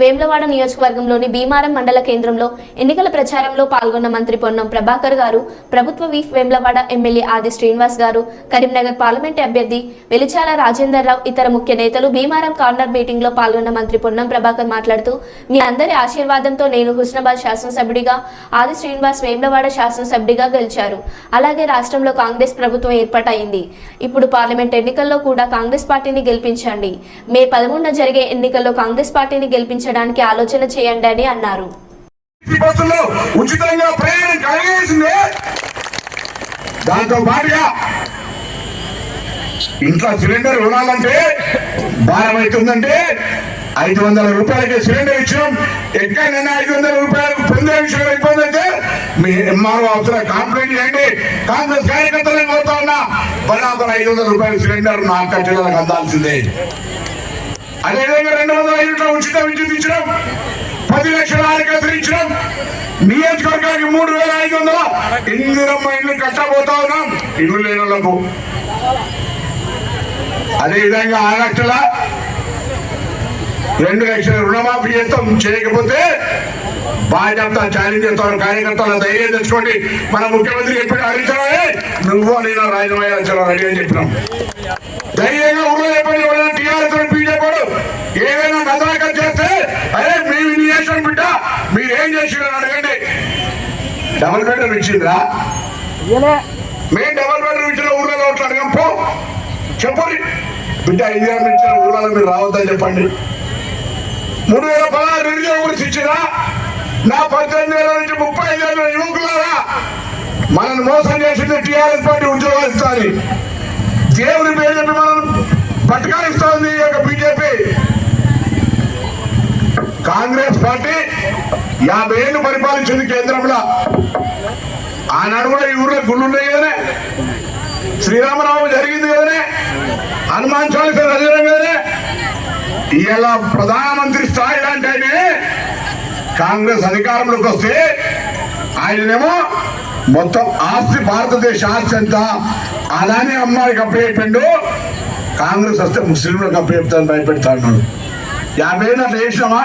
వేములవాడ నియోజకవర్గంలోని భీమారం మండల కేంద్రంలో ఎన్నికల ప్రచారంలో పాల్గొన్న మంత్రి పొన్నం ప్రభాకర్ గారు ప్రభుత్వ వీఫ్ వేములవాడ ఎమ్మెల్యే ఆది శ్రీనివాస్ గారు కరీంనగర్ పార్లమెంట్ అభ్యర్థి వెలిచాల రాజేందర్ రావు ఇతర ముఖ్య నేతలు భీమారం కార్నర్ మీటింగ్లో పాల్గొన్న మంత్రి పొన్నం ప్రభాకర్ మాట్లాడుతూ మీ అందరి ఆశీర్వాదంతో నేను హుస్నాబాద్ శాసనసభ్యుడిగా ఆది శ్రీనివాస్ వేములవాడ శాసనసభ్యుడిగా గెలిచారు. అలాగే రాష్ట్రంలో కాంగ్రెస్ ప్రభుత్వం ఏర్పాటైంది ఇప్పుడు పార్లమెంట్ ఎన్నికల్లో కూడా కాంగ్రెస్ పార్టీని గెలిపించండి. మే పదమూడున జరిగే ఎన్నికల్లో కాంగ్రెస్ పార్టీని గెలిపించడానికి ఆలోచన చేయండి అని అన్నారు. ఉచితంగా ప్రయాణం కలిగేసింది. దాంతో పాటుగా ఇంట్లో సిలిండర్ కొనాలంటే భారం అవుతుందంటే ఐదు వందల రూపాయలకి సిలిండర్ ఇచ్చినాం. ఎక్కడైనా ఐదు వందల రూపాయలకు పొందే విషయంలో ఇబ్బంది అయితే మీ ఎంఆర్ఓ అవసరం కాంప్లైంట్ చేయండి. కాంగ్రెస్ కార్యకర్తలను కోరుతా ఉన్నా బరాబర్ ఐదు వందల రూపాయల సిలిండర్ నా కట్టెలకు అందాల్సిందే. అదేవిధంగా రెండు వందల యూనిట్ల ఉచిత విద్యుత్ ఇచ్చడం పది లక్షల ఆరికరించడం నియోజకవర్గానికి మూడు వేల ఐదు వందల. ఇందిరమ్మ ఇల్లు కట్టబోతా ఉన్నాం. ఇల్లు లేని వాళ్ళకు. అదేవిధంగా ఆరు లక్షల రెండు లక్షల రుణమాఫీ చేస్తాం. చేయకపోతే బాధ్యత ఛాలెంజ్ చేస్తాను కార్యకర్తలు ధైర్యం తెచ్చుకోండి. మన ముఖ్యమంత్రి చెప్పిన హరించడమే నువ్వు నేను రాజమయ్య రెడీ అని చెప్పినాం. ధైర్యంగా ఊళ్ళో చెప్పండి టీఆర్ఎస్ ఏదైనా నదరకం చేస్తే అరే మేము ఇన్ని చేసాం బిడ్డ మీరు ఏం చేసిరని అడగండి. డబుల్ బెడ్రూమ్ ఇచ్చిండ్రా మేము డబుల్ బెడ్రూమ్ ఇచ్చిన ఊళ్ళో ఓట్లు అడగం పో. చెప్పండి. బిడ్డ ఇందిరా ఇచ్చిన ఊళ్ళో మీరు రావద్దని చెప్పండి. మూడు వేల పదహారు నిరుద్యోగ గురించి ఇచ్చిరా? నా పద్దెనిమిది వేల నుంచి ముప్పై ఐదు వేల యువకులారా? మనల్ని మోసం చేసింది టీఆర్ఎస్ పార్టీ ఉద్యోగాలు ఇస్తాను దేవుని పేరు చెప్పి మనం పట్టుకాలిస్తా ఉంది బీజేపీ. కాంగ్రెస్ పార్టీ యాభై ఏళ్ళు పరిపాలించింది కేంద్రంలో. ఆనాడు కూడా ఈ ఊర్లో గుళ్ళు ఉన్నాయి కదనే. శ్రీరామరావు జరిగింది కదనే. హనుమాన్ చాలీస చదివడం కదనే. ఇలా ప్రధానమంత్రి స్థాయి లాంటి ఆయన కాంగ్రెస్ అధికారంలోకి వస్తే ఆయనేమో మొత్తం ఆస్తి భారతదేశ ఆస్తి అంతా అలానే అమ్మాయికి అప్పచెప్పిండు కాంగ్రెస్ వస్తే ముస్లింలకు అప్పచెప్తాను భయపెడతాడు యాభై ఏళ్ళు అట్లా చేసినామా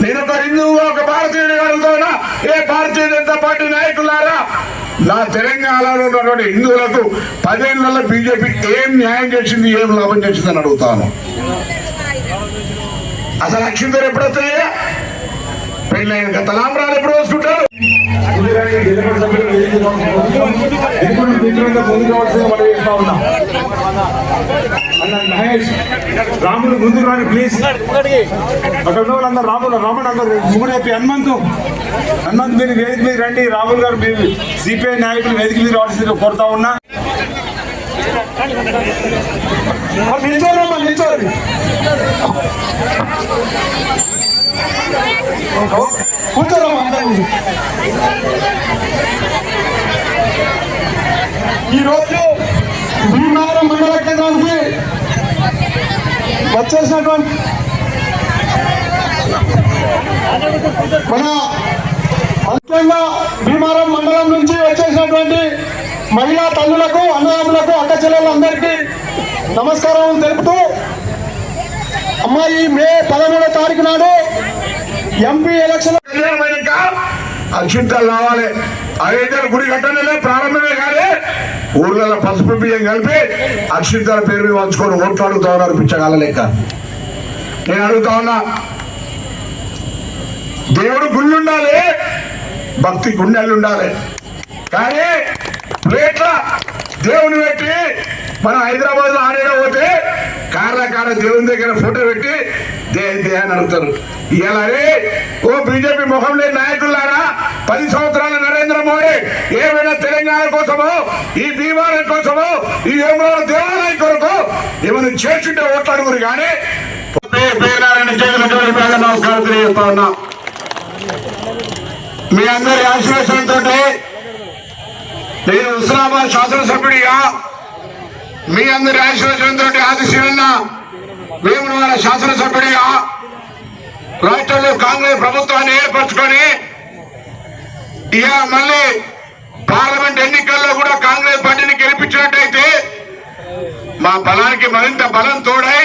నేను ఒక హిందువుగా ఒక భారతీయుడు అడుగుతానా ఏ భారతీయ జనతా పార్టీ నాయకులారా నా తెలంగాణలో ఉన్నటువంటి హిందువులకు పదేళ్ళలో బీజేపీ ఏం న్యాయం చేసింది ఏం లాభం చేసిందని అడుగుతాను అసలు అక్షింతలు ఎప్పుడు వస్తాయా పెళ్ళైన తలాంబరాలు ఎప్పుడు వస్తుంటారు అన్న మహేష్ రాముడు ముందుకు రాని ప్లీజ్ అక్కడ ఉన్న వాళ్ళందరూ రాముడు రాముడు అందరు ముగ్గురు చెప్పి హనుమంతు. హనుమంత్ మీరు వేదిక మీద రండి రాహుల్ గారు మీరు సిపిఐ నాయకులు వేదిక మీద రావాల్సింది కోరుతా ఉన్నా. నిల్చోరమ్మా నిల్చోరు కూర్చోరమ్మా అందరూ. ఈరోజు వచ్చేసినటువంటి మన ముఖ్యంగా భీమారం మండలం నుంచి వచ్చేసినటువంటి మహిళా తల్లులకు అన్నదమ్ములకు అక్క చెల్లెలందరికీ నమస్కారం తెలుపుతూ అమ్మాయి మే పదమూడో తారీఖు నాడు ఎంపీ ఎలక్షన్ అక్షింతలు రావాలి అయోధ్య గుడి కట్టనే ప్రారంభమే కానీ ఊర్లలో పసుపు బియ్యం కలిపి అక్షింతల పేరు మీద వంచుకొని ఓట్లు అడుగుతా ఉన్నారు పిచ్చగాల లెక్క. నేను అడుగుతా ఉన్నా దేవుడు గుళ్ళు ఉండాలి భక్తి గుండెలు ఉండాలి. కానీ ప్లేట్ల దేవుని పెట్టి మనం హైదరాబాద్లో ఆడేడ పోతే కార్ల కాడ దేవుని దగ్గర ఫోటో పెట్టి దే దే అని అడుగుతారు. ఇలా ఓ బీజేపీ ముఖం లేని నాయకులారా పది సంవత్సరాలు నరేంద్ర మోడీ ఏమైనా తెలంగాణ కోసమో ఈ భీమాల కోసమో ఈ ఏమైనా దేవాలయం కొరకు ఏమైనా చేస్తుంటే ఓట్లాడుగురు కానీ నమస్కారం తెలియజేస్తా ఉన్నా. మీ అందరి ఆశీర్వచనంతో నేను హుస్నాబాద్ శాసనసభ్యుడిగా మీ అందరి ఆశీర్వచనంతో ఆదిశీలన్న వేమునవాడ శాసనసభ్యుడిగా రాష్ట్రంలో కాంగ్రెస్ ప్రభుత్వాన్ని ఏర్పరచుకొని ఇక మళ్ళీ పార్లమెంట్ ఎన్నికల్లో కూడా కాంగ్రెస్ పార్టీని గెలిపించినట్టయితే మా బలానికి మరింత బలం తోడై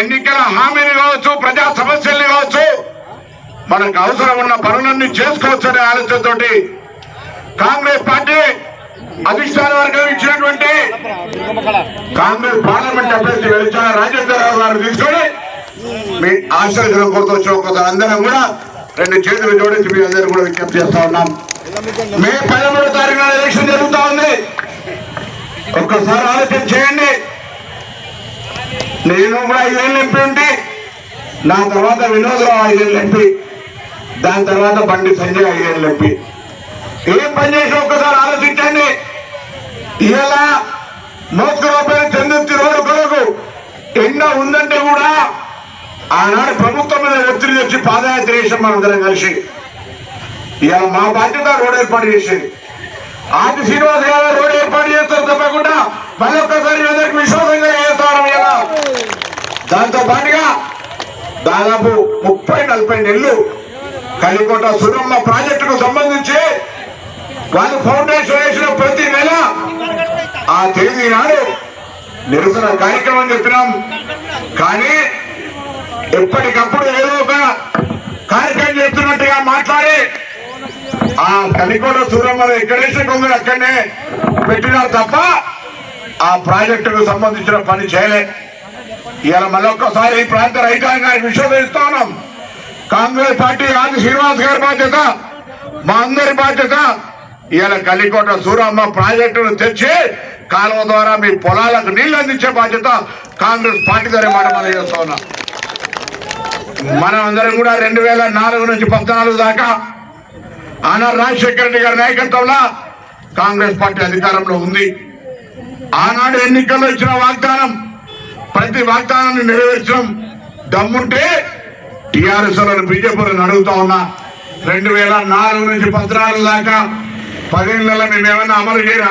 ఎన్నికల హామీని కావచ్చు ప్రజా సమస్యల్ని మనకు అవసరం ఉన్న పనులన్నీ చేసుకోవచ్చనే ఆలోచనతోటి కాంగ్రెస్ పార్టీ అధిష్టాన వర్గం ఇచ్చినటువంటి కాంగ్రెస్ పార్లమెంట్ అభ్యర్థి వెలిచాల రాజేంద్రరావు గారు తీసుకొని మీ ఆశీర్వదం కోరుతూ వచ్చిన ఒకసారి అందరం కూడా రెండు చేతులు జోడించి మీ అందరూ కూడా విజ్ఞప్తి చేస్తా ఉన్నాం. మే పదమూడు తారీఖున ఎలక్షన్ జరుగుతా ఉంది. ఒక్కసారి ఆలోచన చేయండి. నేను కూడా ఐదేళ్ళు ఎంపీ ఉంటే నా తర్వాత వినోదరావు ఐదేళ్ళు ఎంపీ దాని తర్వాత బండి సంజయ్ ఐదేళ్ళు ఎంపీ. ఏం పని చేసి ఒక్కసారి ఆలోచించండి. ఇలా మోసుకురాపైన చంద్రుతి రోడ్డు కొరకు ఎండ ఉందంటే కూడా ఆనాడు ప్రభుత్వం మీద ఒత్తిడి తెచ్చి పాదయాత్ర చేసాం మనందరం కలిసి. ఇలా మా బాధ్యత రోడ్ ఏర్పాటు చేసేది. ఆది శ్రీనివాస్ గారు రోడ్ ఏర్పాటు చేస్తారు తప్పకుండా. మళ్ళీ ఒక్కసారి అందరికి విశ్వాసంగా చేస్తారు ఇలా దాంతో పాటుగా దాదాపు ముప్పై నలభై నెలలు కలికోట సురమ్మ ప్రాజెక్టుకు సంబంధించి వాళ్ళు ఫౌండేషన్ వేసిన ప్రతి నెల ఆ తేదీ నాడు నిరసన కార్యక్రమం చెప్పినాం కానీ ఎప్పటికప్పుడు ఏదో ఒక కార్యక్రమం చేస్తున్నట్టుగా మాట్లాడి ఆ కలికోట సూరమ్మ ఎక్కడేసిన కొందరు అక్కడనే పెట్టినారు తప్ప ఆ ప్రాజెక్టుకు సంబంధించిన పని చేయలే. ఇవాళ మళ్ళొక్కసారి ఈ ప్రాంత రైతాంగాన్ని విశ్వసిస్తా ఉన్నాం. కాంగ్రెస్ పార్టీ ఆది శ్రీనివాస్ గారి బాధ్యత మా అందరి బాధ్యత. ఇవాళ కలికోట సూరమ్మ ప్రాజెక్టును తెచ్చి కాలువ ద్వారా మీ పొలాలకు నీళ్ళు అందించే బాధ్యత కాంగ్రెస్ పార్టీ ద్వారా మాట మనం చేస్తా ఉన్నాం. మనం అందరం కూడా రెండు వేల నాలుగు నుంచి పద్నాలుగు దాకా ఆనా రాజశేఖర రెడ్డి గారి నాయకత్వంలో కాంగ్రెస్ పార్టీ అధికారంలో ఉంది. ఆనాడు ఎన్నికల్లో ఇచ్చిన వాగ్దానం ప్రతి వాగ్దానాన్ని నెరవేర్చడం దమ్ముంటే టిఆర్ఎస్లను బీజేపీలను అడుగుతా ఉన్నా. రెండు వేల నాలుగు నుంచి పద్నాలుగు దాకా పదిహేను నెలలు నేను ఏమైనా అమలు చేయరా?